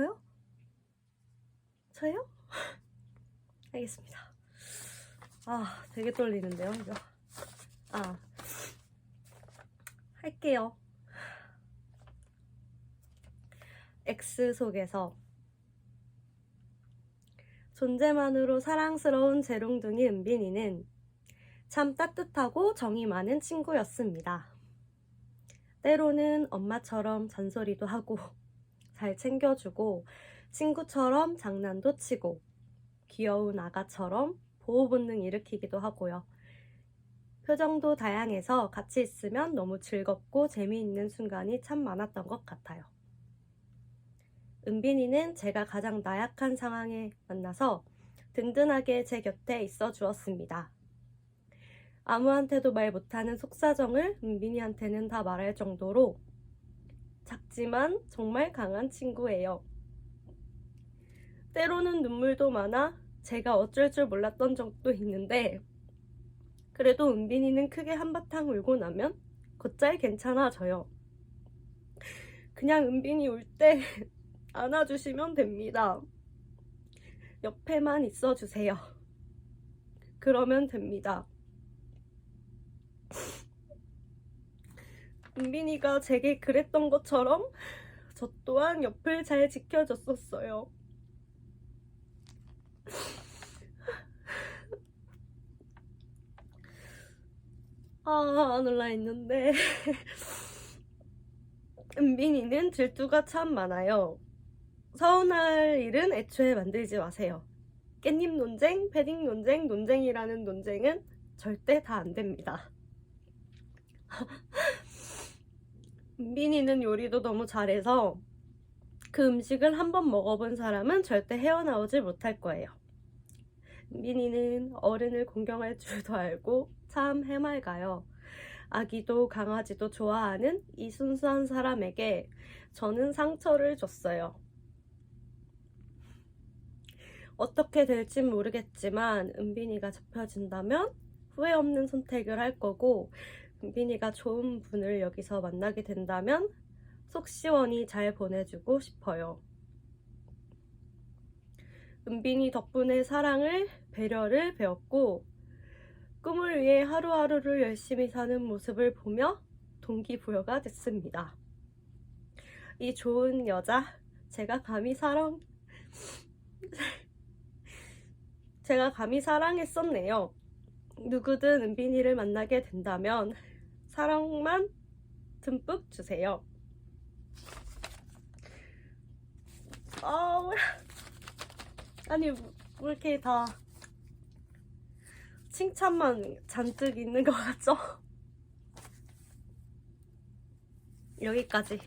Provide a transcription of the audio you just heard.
저요? 저요? 알겠습니다. 아, 되게 떨리는데요, 이거. 아, 할게요. X 속에서 존재만으로 사랑스러운 재롱둥이 은빈이는 참 따뜻하고 정이 많은 친구였습니다. 때로는 엄마처럼 잔소리도 하고 잘 챙겨주고 친구처럼 장난도 치고 귀여운 아가처럼 보호 본능 일으키기도 하고요. 표정도 다양해서 같이 있으면 너무 즐겁고 재미있는 순간이 참 많았던 것 같아요. 은빈이는 제가 가장 나약한 상황에 만나서 든든하게 제 곁에 있어 주었습니다. 아무한테도 말 못하는 속사정을 은빈이한테는 다 말할 정도로 작지만 정말 강한 친구예요. 때로는 눈물도 많아 제가 어쩔 줄 몰랐던 적도 있는데 그래도 은빈이는 크게 한바탕 울고 나면 곧잘 괜찮아져요. 그냥 은빈이 울 때 안아주시면 됩니다. 옆에만 있어주세요. 그러면 됩니다. 은빈이가 제게 그랬던 것처럼 저 또한 옆을 잘 지켜줬었어요. 아, 안 올라있는데. 은빈이는 질투가 참 많아요. 서운할 일은 애초에 만들지 마세요. 깻잎 논쟁, 패딩 논쟁, 논쟁이라는 논쟁은 절대 다 안 됩니다. 은빈이는 요리도 너무 잘해서 그 음식을 한번 먹어본 사람은 절대 헤어나오지 못할 거예요. 은빈이는 어른을 공경할 줄도 알고 참 해맑아요. 아기도 강아지도 좋아하는 이 순수한 사람에게 저는 상처를 줬어요. 어떻게 될진 모르겠지만 은빈이가 잡혀진다면 후회 없는 선택을 할 거고 은빈이가 좋은 분을 여기서 만나게 된다면 속 시원히 잘 보내주고 싶어요. 은빈이 덕분에 사랑을, 배려를 배웠고 꿈을 위해 하루하루를 열심히 사는 모습을 보며 동기부여가 됐습니다. 이 좋은 여자, 제가 감히 사랑, 제가 감히 사랑했었네요. 누구든 은빈이를 만나게 된다면 사랑만 듬뿍 주세요. 아, 아니, 뭐 이렇게 다 칭찬만 잔뜩 있는 것 같죠? 여기까지.